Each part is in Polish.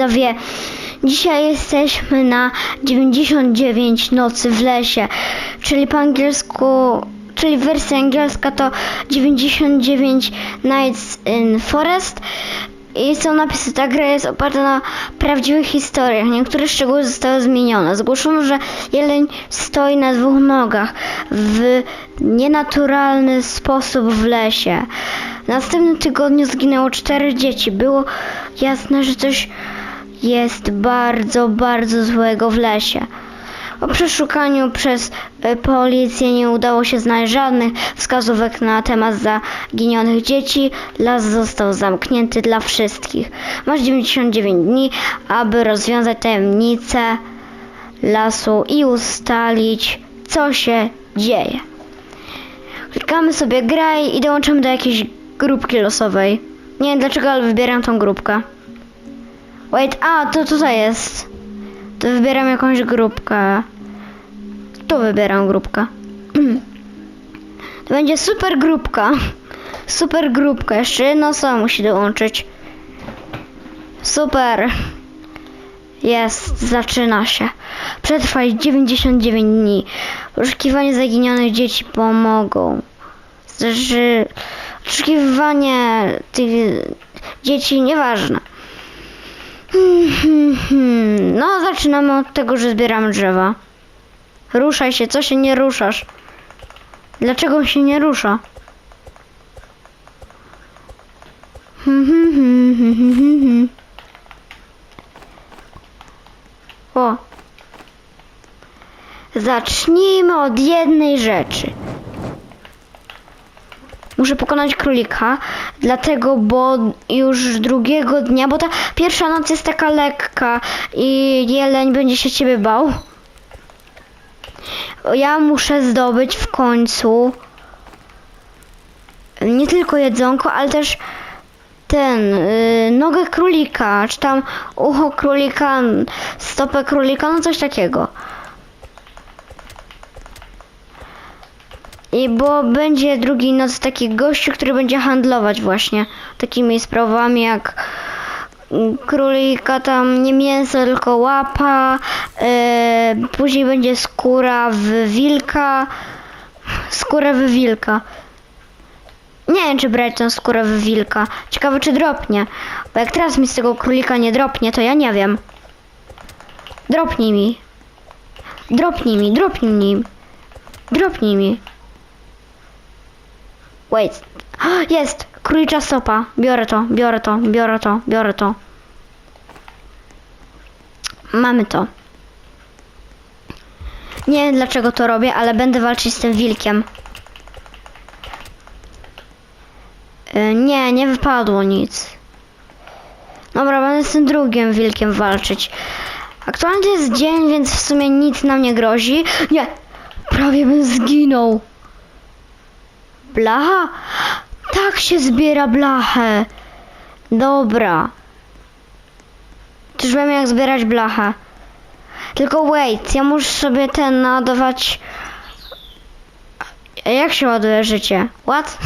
widzowie. Dzisiaj jesteśmy na 99 nocy w lesie, czyli po angielsku, czyli wersja angielska to 99 Nights in Forest. I są napisy, ta gra jest oparta na prawdziwych historiach. Niektóre szczegóły zostały zmienione. Zgłoszono, że jeleń stoi na dwóch nogach w nienaturalny sposób w lesie. W następnym tygodniu zginęło cztery dzieci. Było jasne, że coś jest bardzo, bardzo złego w lesie. Po przeszukaniu przez e, policję nie udało się znaleźć żadnych wskazówek na temat zaginionych dzieci. Las został zamknięty dla wszystkich. Masz 99 dni, aby rozwiązać tajemnicę lasu i ustalić, co się dzieje. Klikamy sobie graj i dołączymy do jakiejś grupki losowej. Nie wiem dlaczego, ale wybieram tą grupkę. Wait, a to tutaj jest. To wybieram jakąś grupkę. Tu wybieram grupkę. To będzie super grupka. Super grupka. Jeszcze jedna osoba musi dołączyć. Super. Jest, zaczyna się. Przetrwać 99 dni. Poszukiwanie zaginionych dzieci pomogą. Znaczy, poszukiwanie tych dzieci nieważne. No, zaczynamy od tego, że zbieramy drzewa. Ruszaj się, co się nie ruszasz? Dlaczego się nie rusza? O. Zacznijmy od jednej rzeczy. Muszę pokonać królika, dlatego, bo już drugiego dnia, bo ta pierwsza noc jest taka lekka i jeleń będzie się ciebie bał. Ja muszę zdobyć w końcu nie tylko jedzonko, ale też ten, y, nogę królika, czy tam ucho królika, stopę królika, no coś takiego. I bo będzie drugi noc taki gościu, który będzie handlować właśnie takimi sprawami jak mm, królika tam nie mięso, tylko łapa, e, później będzie skóra w wilka, skóra w wilka. Nie wiem, czy brać tą skórę w wilka. Ciekawe, czy dropnie. Bo jak teraz mi z tego królika nie dropnie, to ja nie wiem. Dropnij mi. Dropnij mi, dropnij mi. Dropnij mi. Wait. Jest! Królicza stopa. Biorę to, biorę to, biorę to, biorę to. Mamy to. Nie wiem dlaczego to robię, ale będę walczyć z tym wilkiem. Y, Nie, nie wypadło nic. Dobra, będę z tym drugim wilkiem walczyć. Aktualnie jest dzień, więc w sumie nic nam nie grozi. Nie! Prawie bym zginął. Blacha? Tak się zbiera blachę. Dobra. Już wiem jak zbierać blachę. Tylko wait, ja muszę sobie ten naładować... A Jak się ładuje życie? What?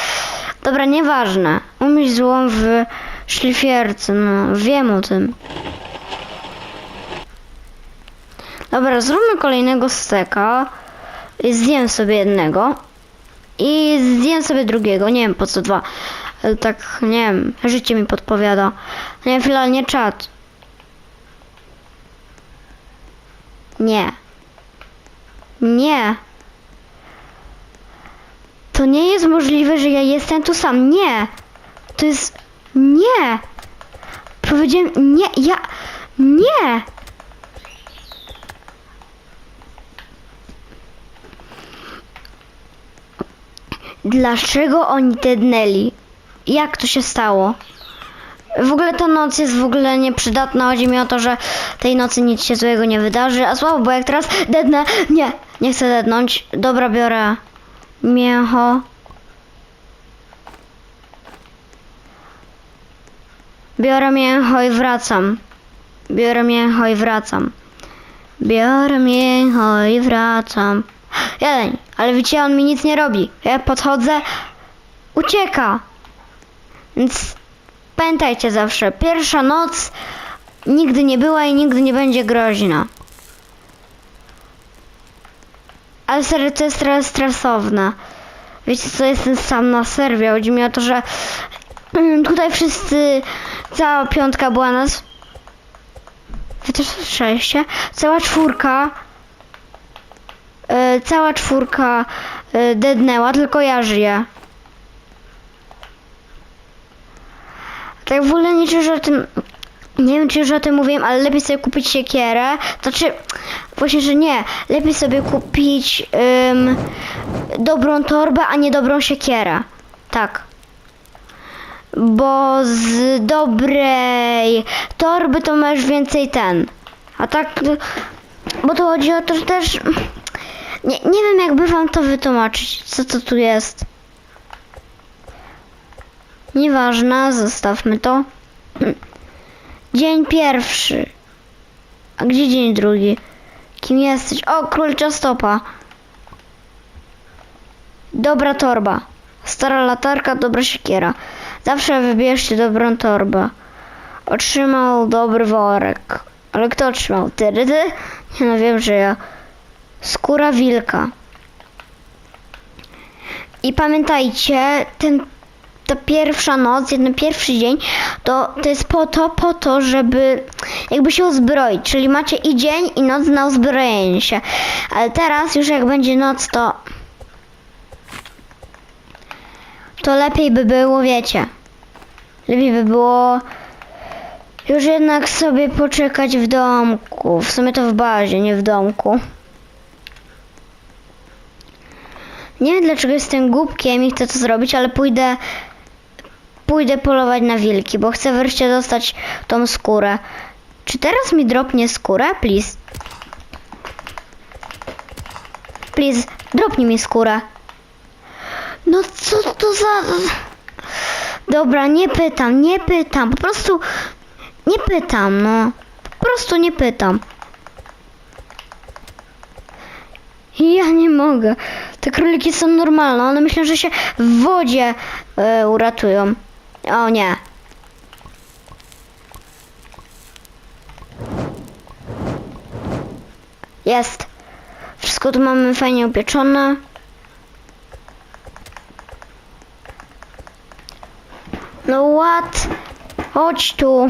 Dobra, nieważne. Umieść złom w szlifierce, no wiem o tym. Dobra, zróbmy kolejnego steka. Zjem sobie jednego. I zjem sobie drugiego, nie wiem po co dwa. Tak, nie wiem, życie mi podpowiada. Nie, finalnie czat. Nie. Nie. To nie jest możliwe, że ja jestem tu sam. Nie. To jest... Nie. Powiedziałem nie, ja... Nie. Dlaczego oni dednęli? Jak to się stało? W ogóle ta noc jest w ogóle nieprzydatna. Chodzi mi o to, że tej nocy nic się złego nie wydarzy. A słabo, bo jak teraz dednę... Nie, nie chcę dednąć. Dobra, biorę mięcho. Biorę mięcho i wracam. Biorę mięcho i wracam. Biorę mięcho i wracam. Jeleń, ale widzicie, on mi nic nie robi. Ja podchodzę, ucieka. Więc pamiętajcie zawsze, pierwsza noc nigdy nie była i nigdy nie będzie groźna. Ale serio, to jest trochę stresowne. Wiecie co, jestem sam na serwie. Chodzi mi o to, że tutaj wszyscy, cała piątka była nas. Wy też słyszeliście? Cała czwórka, e, cała czwórka e, dednęła, tylko ja żyję. Tak w ogóle nie czuję, że o tym, nie wiem czy już o tym mówiłem, ale lepiej sobie kupić siekierę. To czy, właśnie, że nie. Lepiej sobie kupić ym, dobrą torbę, a nie dobrą siekierę. Tak. Bo z dobrej torby to masz więcej ten. A tak, bo to chodzi o to, że też nie, nie wiem jakby wam to wytłumaczyć, co to tu jest. Nieważne, zostawmy to. Dzień pierwszy. A gdzie dzień drugi? Kim jesteś? O, król stopa. Dobra torba. Stara latarka, dobra siekiera. Zawsze wybierzcie dobrą torbę. Otrzymał dobry worek. Ale kto otrzymał? Ty, ty? Nie no wiem, że ja. Skóra wilka. I pamiętajcie, ten, ta pierwsza noc, ten pierwszy dzień, to, to jest po to, po to, żeby jakby się uzbroić. Czyli macie i dzień, i noc na uzbrojenie się. Ale teraz już jak będzie noc, to to lepiej by było, wiecie. Lepiej by było już jednak sobie poczekać w domku. W sumie to w bazie, nie w domku. Nie wiem dlaczego jestem głupkiem i chcę to zrobić, ale pójdę pójdę polować na wilki, bo chcę wreszcie dostać tą skórę. Czy teraz mi dropnie skórę? Please. Please, dropnij mi skórę. No co to za... Dobra, nie pytam, nie pytam, po prostu nie pytam, no. Po prostu nie pytam. Ja nie mogę. Te króliki są normalne, one myślą, że się w wodzie e, uratują. O nie. Jest. Wszystko tu mamy fajnie upieczone. No what? Chodź tu.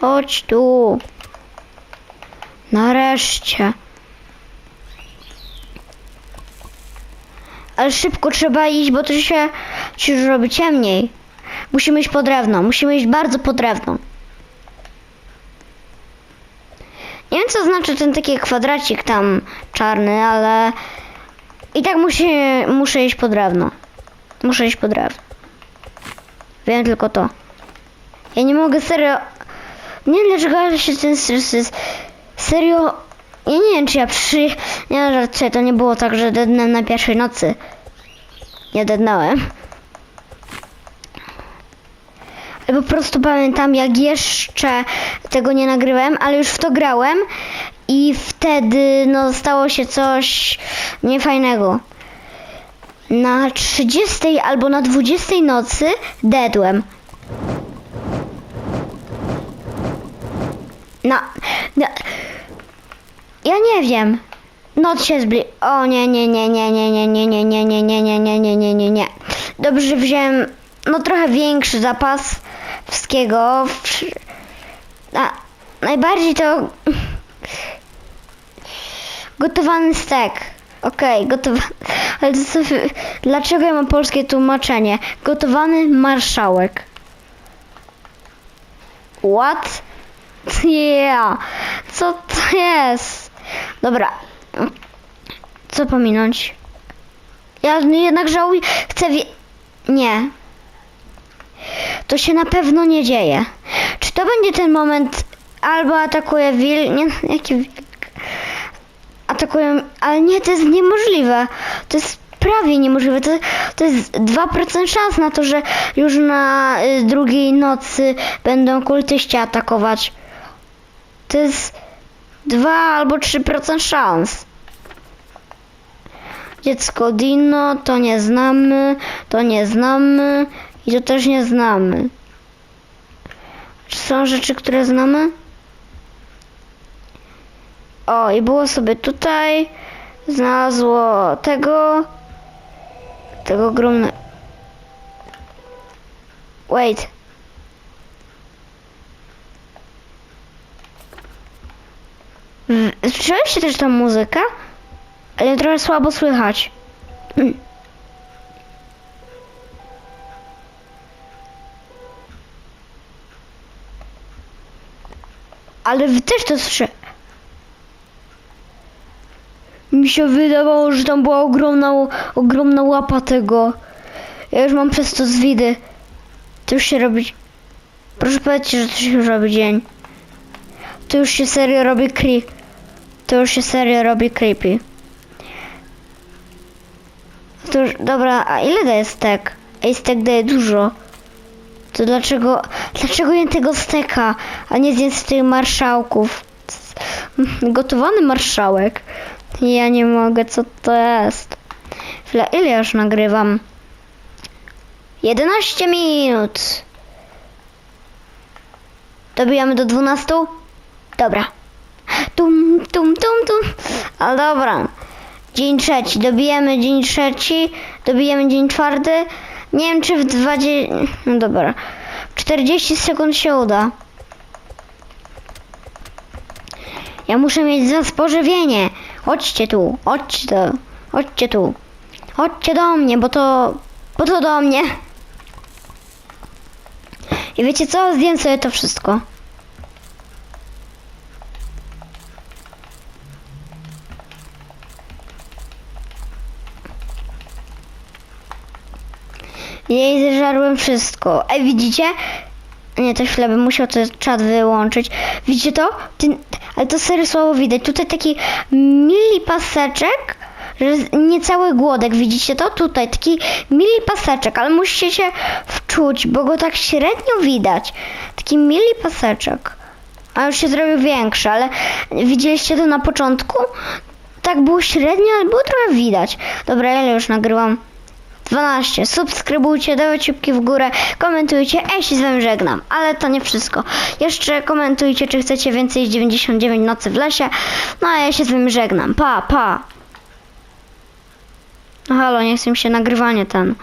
Chodź tu. Nareszcie. Ale szybko trzeba iść, bo to się, już robi ciemniej. Musimy iść po drewno. Musimy iść bardzo po drewno. Nie wiem, co znaczy ten taki kwadracik tam czarny, ale i tak musi, muszę iść po drewno. Muszę iść po drewno. Wiem tylko to. Ja nie mogę serio. Nie wiem dlaczego się ten stres jest. Serio. Ja nie wiem czy ja przy. Nie żartuję, to nie było tak, że dednąłem na pierwszej nocy. Nie dednąłem. Ale po prostu pamiętam jak jeszcze tego nie nagrywałem, ale już w to grałem i wtedy no stało się coś niefajnego. Na 30 albo na 20 nocy dedłem. Na, na, ja nie wiem. Noc się zbli... O nie, nie, nie, nie, nie, nie, nie, nie, nie, nie, nie, nie, nie, nie, nie, nie, nie. Dobrze, że wziąłem no trochę większy zapas wszystkiego. A, najbardziej to gotowany stek. Okej, gotowany. Ale to sobie... Dlaczego ja mam polskie tłumaczenie? Gotowany marszałek. What? Yeah. Co to jest? Dobra. Co pominąć? Ja jednak żałuję. Chcę wie... Nie. To się na pewno nie dzieje. Czy to będzie ten moment albo atakuje wil... Nie, jaki wilk? Atakują... Ale nie, to jest niemożliwe. To jest prawie niemożliwe. To, to jest 2% szans na to, że już na y, drugiej nocy będą kultyści atakować. To jest 2 albo 3% szans. Dziecko Dino, to nie znamy, to nie znamy i to też nie znamy. Czy są rzeczy, które znamy? O, i było sobie tutaj. Znalazło tego. Tego ogromne. Wait. Słyszeliście też tą muzykę? Ale trochę słabo słychać. Mm. Ale wy też to słyszę. Mi się wydawało, że tam była ogromna, ogromna łapa tego. Ja już mam przez to zwidy. To już się robi... Proszę powiedzcie, że to się już robi dzień. To już się serio robi creep. To już się serio robi creepy. To już, dobra, a ile daje stek? Ej, stek daje dużo. To dlaczego, dlaczego jem tego steka, a nie zjem tych marszałków? Gotowany marszałek. Ja nie mogę, co to jest? Chwila, ile już nagrywam? 11 minut. Dobijamy do 12? Dobra. Tum, tum, tum, tum. Ale dobra. Dzień trzeci. Dobijemy dzień trzeci. Dobijemy dzień czwarty. Nie wiem, czy w 20... No dobra. W 40 sekund się uda. Ja muszę mieć za spożywienie. Chodźcie tu. Chodźcie tu. Chodźcie tu. Chodźcie do mnie, bo to... Bo to do mnie. I wiecie co? Zjem sobie to wszystko. Jej zeżarłem wszystko. Ej, widzicie? Nie, to chwilę bym musiał ten czat wyłączyć. Widzicie to? Ten, ale to serio słabo widać. Tutaj taki mili paseczek, że niecały głodek. Widzicie to? Tutaj taki mili paseczek, ale musicie się wczuć, bo go tak średnio widać. Taki mili paseczek. A już się zrobił większy, ale widzieliście to na początku? Tak było średnio, ale było trochę widać. Dobra, ile już nagrywam? 12. Subskrybujcie, dawajcie łapki w górę, komentujcie, ja się z wami żegnam. Ale to nie wszystko. Jeszcze komentujcie, czy chcecie więcej z 99 nocy w lesie. No a ja się z wami żegnam. Pa, pa. No halo, nie chcę mi się nagrywanie ten.